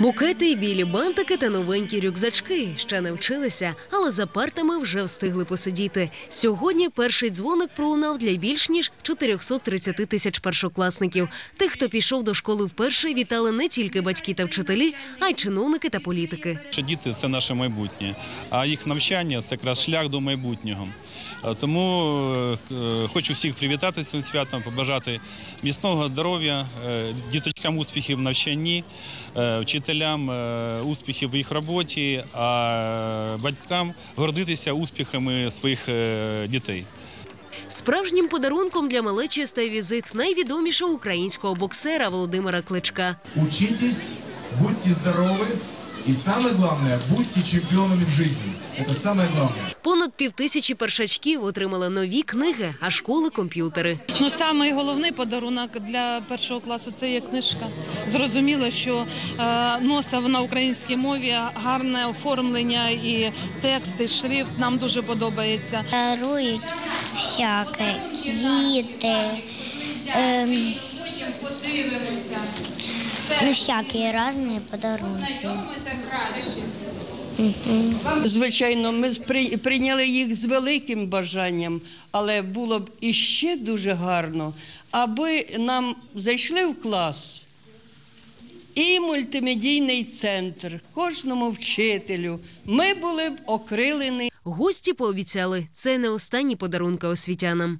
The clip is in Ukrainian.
Букети, білі бантики та новенькі рюкзачки ще не вчилися, але за партами вже встигли посидіти. Сьогодні перший дзвоник пролунав для більш ніж 430 тисяч першокласників. Тих, хто пішов до школи вперше, вітали не тільки батьки та вчителі, а й чиновники та політики. Діти це наше майбутнє, а їх навчання це якраз шлях до майбутнього. Е, Тому е, хочу всіх привітати з цим святом, побажати міцного здоров'я, е, діточкам успіхів в навчанні, е, вчителям е, успіхів в їх роботі, а батькам гордитися успіхами своїх е, дітей. Справжнім подарунком для малечі стає візит найвідомішого українського боксера Володимира Кличка. Учитесь, будьте здоровы и самое главное, будьте чемпионами в жизни. Это самое главное. Понад півтисячі першачків отримали нові книги, а школи комп'ютери. Ну, самий головний подарунок для першого класу це є книжка. Зрозуміло, що е, носив на українській мові гарне оформлення і текст, і шрифт нам дуже подобається. Дарують всяке, квіти, ем, ну, всякі різні подарунки. Звичайно, ми прийняли їх з великим бажанням, але було б іще дуже гарно, аби нам зайшли в клас і мультимедійний центр, кожному вчителю. Ми були б окрилені Гості пообіцяли, це не останні подарунки освітянам.